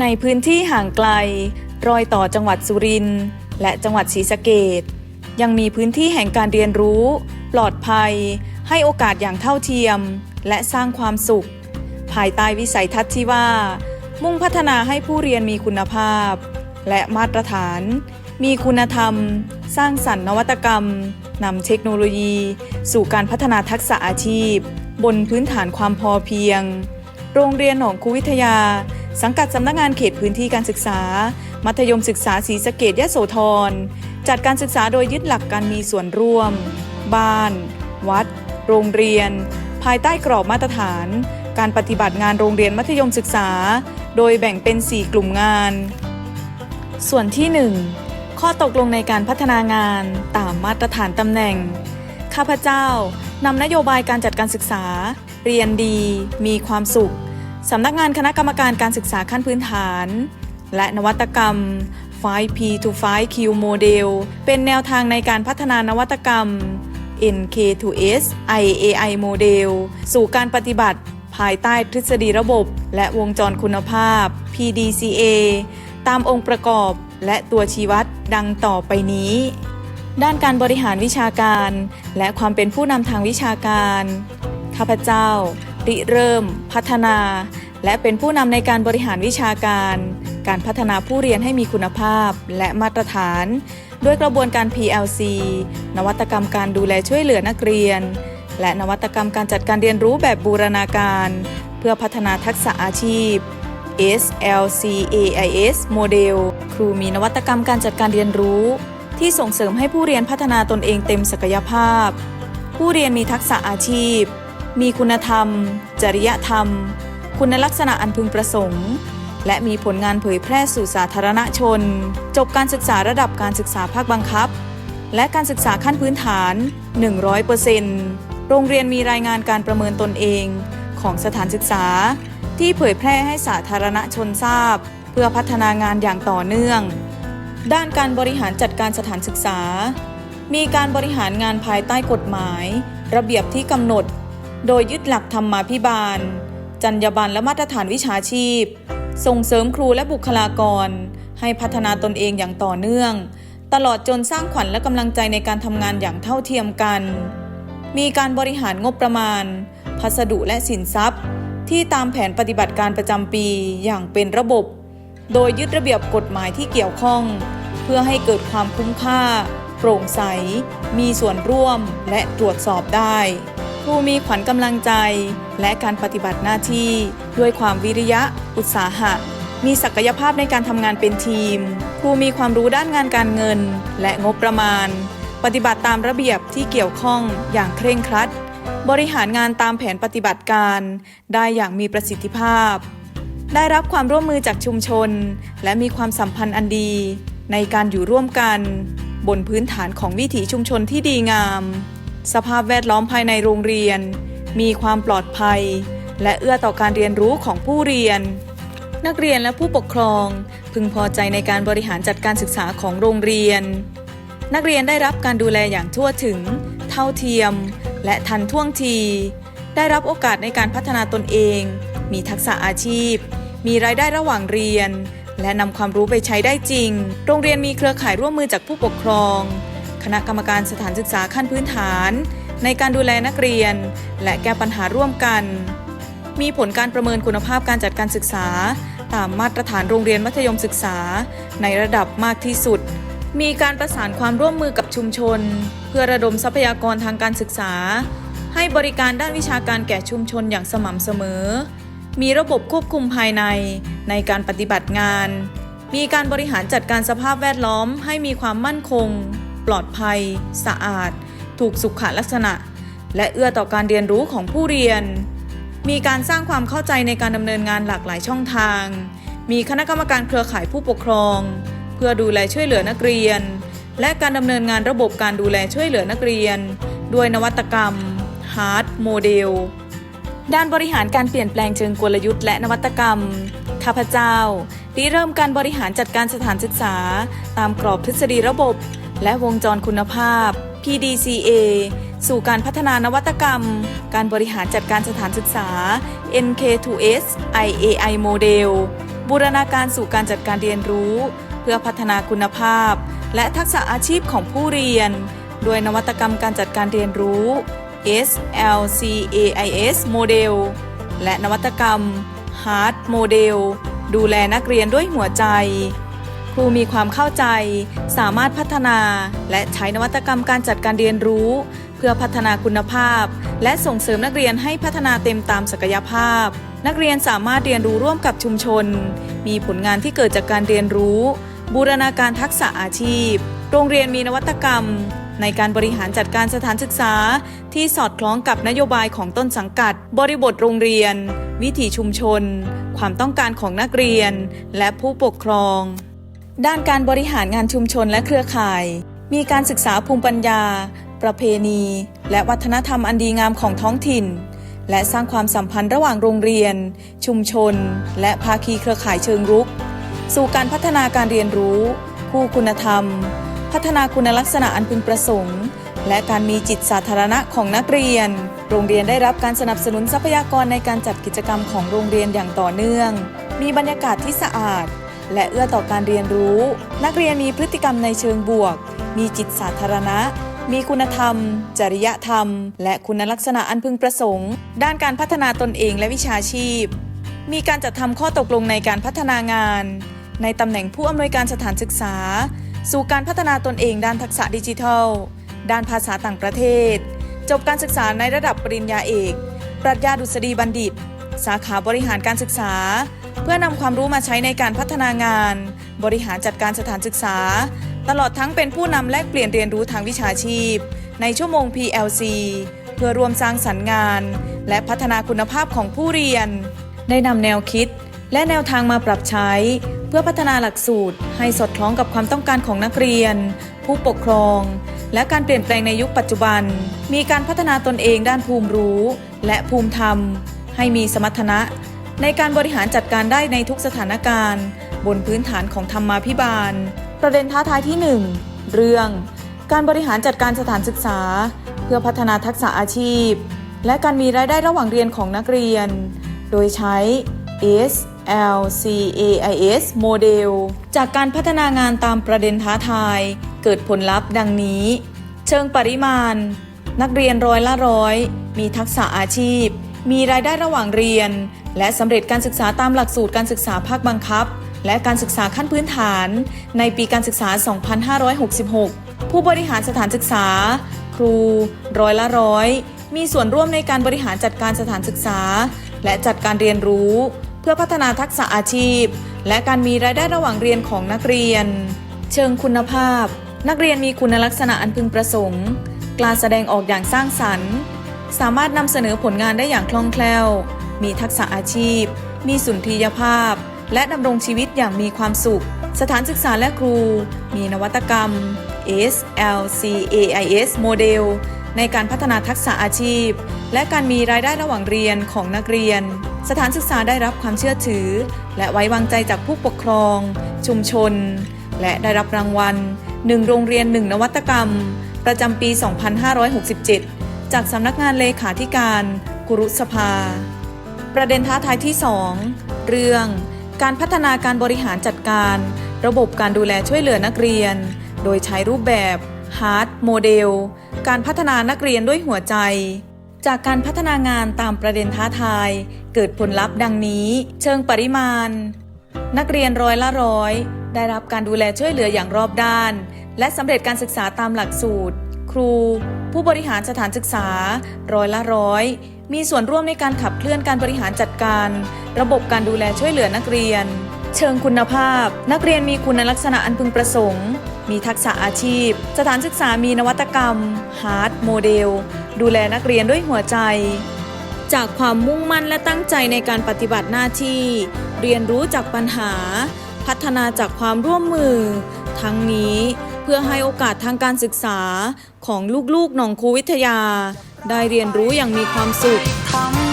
ในพื้นที่ห่างไกล รอยต่อจังหวัดสุรินทร์และจังหวัดศรีสะเกดยังมีพื้นที่แห่งการเรียนรู้ ปลอดภัย ให้โอกาสอย่างเท่าเทียม และสร้างความสุข ภายใต้วิสัยทัศน์ที่ว่า มุ่งพัฒนาให้ผู้เรียนมีคุณภาพ และมาตรฐาน มีคุณธรรม สร้างสรรค์นวัตกรรมนำเทคโนโลยี สู่การพัฒนาทักษะอาชีพ บนพื้นฐานความพอเพียง โรงเรียนหนองคูวิทยา สังกัดสำนักงานเขตพื้นที่การศึกษา มัธยมศึกษาศรีสะเกดยโสธร จัดการศึกษาโดยยึดหลักการมีส่วนร่วม บ้าน วัด โรงเรียน ภายใต้กรอบมาตรฐาน การปฏิบัติงานโรงเรียนมัธยมศึกษา โดยแบ่งเป็น 4 กลุ่มงาน ส่วนที่ 1 ข้อตกลงในการพัฒนางานตามมาตรฐานตำแหน่ง ข้าพเจ้านำนโยบายการจัดการศึกษา เรียนดี มีความสุข สำนักงานคณะกรรมการการศึกษาขั้นพื้นฐาน และนวัตกรรม 5P to 5Q Model เป็นแนวทางในการพัฒนานวัตกรรม NK2S IAI Model สู่การปฏิบัติ ภายใต้ทฤษฎีระบบ และวงจรคุณภาพ PDCA ตามองค์ประกอบและตัวชี้วัดดังต่อไปนี้ ด้านการบริหารวิชาการ และความเป็นผู้นำทางวิชาการ ข้าพเจ้า ริเริ่ม พัฒนา และเป็นผู้นำในการบริหารวิชาการ การพัฒนาผู้เรียนให้มีคุณภาพ และมาตรฐาน ด้วยกระบวนการ PLC นวัตกรรมการดูแลช่วยเหลือนักเรียน และนวัตกรรมการจัดการเรียนรู้แบบบูรณาการ เพื่อพัฒนาทักษะอาชีพ SLCAIS โมเดลครูมีนวัตกรรมการจัดการเรียนรู้ ที่ส่งเสริมให้ผู้เรียนพัฒนาตนเองเต็มศักยภาพ ผู้เรียนมีทักษะอาชีพ มีคุณธรรม จริยธรรม คุณลักษณะอันพึงประสงค์ และมีผลงานเผยแพร่สู่สาธารณชน จบการศึกษาระดับการศึกษาภาคบังคับ และการศึกษาขั้นพื้นฐาน 100%โรงเรียนมีรายงานการประเมินตนเองของสถานศึกษา ที่เผยแพร่ให้สาธารณชนทราบ เพื่อพัฒนางานอย่างต่อเนื่อง ด้านการบริหารจัดการสถานศึกษา มีการบริหารงานภายใต้กฎหมาย ระเบียบที่กำหนด โดยยึดหลักธรรมาภิบาล จรรยาบรรณและมาตรฐานวิชาชีพ ส่งเสริมครูและบุคลากร ให้พัฒนาตนเองอย่างต่อเนื่อง ตลอดจนสร้างขวัญและกำลังใจในการทำงานอย่างเท่าเทียมกัน มีการบริหารงบประมาณ พัสดุและสินทรัพย์ ที่ตามแผนปฏิบัติการประจำปีอย่างเป็นระบบ โดยยึดระเบียบกฎหมายที่เกี่ยวข้อง เพื่อให้เกิดความคุ้มค่า โปร่งใส มีส่วนร่วมและตรวจสอบได้ครูมีขวัญกำลังใจ และการปฏิบัติหน้าที่ด้วยความวิริยะ อุตสาหะ มีศักยภาพในการทำงานเป็นทีม ครูมีความรู้ด้านงานการเงิน และงบประมาณ ปฏิบัติตามระเบียบที่เกี่ยวข้องอย่างเคร่งครัด บริหารงานตามแผนปฏิบัติการ ได้อย่างมีประสิทธิภาพ ได้รับความร่วมมือจากชุมชน และมีความสัมพันธ์อันดี ในการอยู่ร่วมกัน บนพื้นฐานของวิถีชุมชนที่ดีงาม สภาพแวดล้อมภายในโรงเรียน มีความปลอดภัย และเอื้อต่อการเรียนรู้ของผู้เรียน นักเรียนและผู้ปกครอง พึงพอใจในการบริหารจัดการศึกษาของโรงเรียน นักเรียนได้รับการดูแลอย่างทั่วถึง เท่าเทียม และทันท่วงที ได้รับโอกาสในการพัฒนาตนเอง มีทักษะอาชีพ มีรายได้ระหว่างเรียน และนำความรู้ไปใช้ได้จริง โรงเรียนมีเครือข่ายร่วมมือจากผู้ปกครอง คณะกรรมการสถานศึกษาขั้นพื้นฐาน ในการดูแลนักเรียน และแก้ปัญหาร่วมกัน มีผลการประเมินคุณภาพการจัดการศึกษา ตามมาตรฐานโรงเรียนมัธยมศึกษา ในระดับมากที่สุด มีการประสานความร่วมมือกับชุมชน เพื่อระดมทรัพยากรทางการศึกษา ให้บริการด้านวิชาการแก่ชุมชนอย่างสม่ำเสมอ มีระบบควบคุมภายในในการปฏิบัติงาน มีการบริหารจัดการสภาพแวดล้อมให้มีความมั่นคง ปลอดภัย สะอาด ถูกสุขลักษณะ และเอื้อต่อการเรียนรู้ของผู้เรียน มีการสร้างความเข้าใจในการดำเนินงานหลากหลายช่องทาง มีคณะกรรมการเครือข่ายผู้ปกครอง เพื่อดูแลช่วยเหลือนักเรียน และการดำเนินงานระบบการดูแลช่วยเหลือนักเรียน ด้วยนวัตกรรม Hard Model ด้านบริหารการเปลี่ยนแปลงเชิงกลยุทธ์และนวัตกรรม ข้าพเจ้าริเริ่มการบริหารจัดการสถานศึกษา ตามกรอบทฤษฎีระบบ และวงจรคุณภาพ PDCA สู่การพัฒนานวัตกรรม การบริหารจัดการสถานศึกษา NK2S IAI Model บูรณาการสู่การจัดการเรียนรู้ เพื่อพัฒนาคุณภาพ และทักษะอาชีพของผู้เรียน โดยนวัตกรรมการจัดการเรียนรู้ SLCAIS โมเดลและนวัตกรรม Hard โมเดลดูแลนักเรียนด้วยหัวใจ ครูมีความเข้าใจ สามารถพัฒนา และใช้นวัตกรรมการจัดการเรียนรู้ เพื่อพัฒนาคุณภาพ และส่งเสริมนักเรียนให้พัฒนาเต็มตามศักยภาพ นักเรียนสามารถเรียนรู้ร่วมกับชุมชน มีผลงานที่เกิดจากการเรียนรู้ บูรณาการทักษะอาชีพ โรงเรียนมีนวัตกรรม ในการบริหารจัดการสถานศึกษา ที่สอดคล้องกับนโยบายของต้นสังกัด บริบทโรงเรียน วิถีชุมชน ความต้องการของนักเรียน และผู้ปกครอง ด้านการบริหารงานชุมชนและเครือข่าย มีการศึกษาภูมิปัญญา ประเพณี และวัฒนธรรมอันดีงามของท้องถิ่น และสร้างความสัมพันธ์ระหว่างโรงเรียน ชุมชน และภาคีเครือข่ายเชิงรุก สู่การพัฒนาการเรียนรู้คู่คุณธรรม พัฒนาคุณลักษณะอันพึงประสงค์ และการมีจิตสาธารณะของนักเรียน โรงเรียนได้รับการสนับสนุนทรัพยากรในการจัดกิจกรรมของโรงเรียนอย่างต่อเนื่อง มีบรรยากาศที่สะอาด และเอื้อต่อการเรียนรู้ นักเรียนมีพฤติกรรมในเชิงบวก มีจิตสาธารณะ มีคุณธรรม จริยธรรม และคุณลักษณะอันพึงประสงค์ ด้านการพัฒนาตนเองและวิชาชีพ มีการจัดทำข้อตกลงในการพัฒนางาน ในตำแหน่งผู้อำนวยการสถานศึกษา สู่การพัฒนาตนเองด้านทักษะดิจิทัล ด้านภาษาต่างประเทศ จบการศึกษาในระดับปริญญาเอก ปรัชญาดุษฎีบัณฑิต สาขาบริหารการศึกษา เพื่อนำความรู้มาใช้ในการพัฒนางาน บริหารจัดการสถานศึกษา ตลอดทั้งเป็นผู้นำแลกเปลี่ยนเรียนรู้ทางวิชาชีพ ในชั่วโมง PLC เพื่อรวมสร้างสรรค์งาน และพัฒนาคุณภาพของผู้เรียน ได้นำแนวคิดและแนวทางมาปรับใช้ เพื่อพัฒนาหลักสูตรให้สอดคล้องกับความต้องการของนักเรียน ผู้ปกครอง และการเปลี่ยนแปลงในยุคปัจจุบัน มีการพัฒนาตนเองด้านภูมิรู้ และภูมิธรรม ให้มีสมรรถนะ ในการบริหารจัดการได้ในทุกสถานการณ์ บนพื้นฐานของธรรมาภิบาล ประเด็นท้าทายที่ 1 เรื่อง การบริหารจัดการสถานศึกษา เพื่อพัฒนาทักษะอาชีพ และการมีรายได้ระหว่างเรียนของนักเรียน โดยใช้ LCAIS โมเดล จากการพัฒนางานตามประเด็นท้าทาย เกิดผลลัพธ์ดังนี้ เชิงปริมาณ นักเรียนร้อยละร้อย มีทักษะอาชีพ มีรายได้ระหว่างเรียน และสำเร็จการศึกษาตามหลักสูตรการศึกษาภาคบังคับ และการศึกษาขั้นพื้นฐานในปีการศึกษา 2566 ผู้บริหารสถานศึกษา ครู ร้อยละร้อย มีส่วนร่วมในการบริหารจัดการสถานศึกษา และจัดการเรียนรู้ เพื่อพัฒนาทักษะอาชีพ และการมีรายได้ระหว่างเรียนของนักเรียน เชิงคุณภาพ นักเรียนมีคุณลักษณะอันพึงประสงค์ กล้าแสดงออกอย่างสร้างสรรค์ สามารถนำเสนอผลงานได้อย่างคล่องแคล่ว มีทักษะอาชีพ มีสุนทรียภาพ และดำรงชีวิตอย่างมีความสุข สถานศึกษาและครู มีนวัตกรรม SLCAIS โมเดล ในการพัฒนาทักษะอาชีพ และการมีรายได้ระหว่างเรียนของนักเรียน สถานศึกษาได้รับความเชื่อถือ และไว้วางใจจากผู้ปกครอง ชุมชน และได้รับรางวัล 1 โรงเรียน 1 นวัตกรรม ประจำปี 2567 จากสำนักงานเลขาธิการกุรุสภา ประเด็นท้าทายที่ 2 เรื่อง การพัฒนาการบริหารจัดการ ระบบการดูแลช่วยเหลือนักเรียน โดยใช้รูปแบบ Hard โมเดล การพัฒนานักเรียนด้วยหัวใจ จากการพัฒนางานตามประเด็นท้าทาย เกิดผลลัพธ์ดังนี้ เชิงปริมาณ นักเรียนร้อยละร้อย ได้รับการดูแลช่วยเหลืออย่างรอบด้าน และสำเร็จการศึกษาตามหลักสูตร ครู ผู้บริหารสถานศึกษา ร้อยละร้อยมีส่วนร่วมในการขับเคลื่อนการบริหารจัดการ ระบบการดูแลช่วยเหลือนักเรียน เชิงคุณภาพ นักเรียนมีคุณลักษณะอันพึงประสงค์ มีทักษะอาชีพ สถานศึกษามีนวัตกรรม Hard โมเดล ดูแลนักเรียนด้วยหัวใจ จากความมุ่งมั่นและตั้งใจในการปฏิบัติหน้าที่ เรียนรู้จากปัญหา พัฒนาจากความร่วมมือ ทั้งนี้เพื่อให้โอกาสทางการศึกษาของลูกๆหนองคูวิทยา ได้เรียนรู้อย่างมีความสุขทำ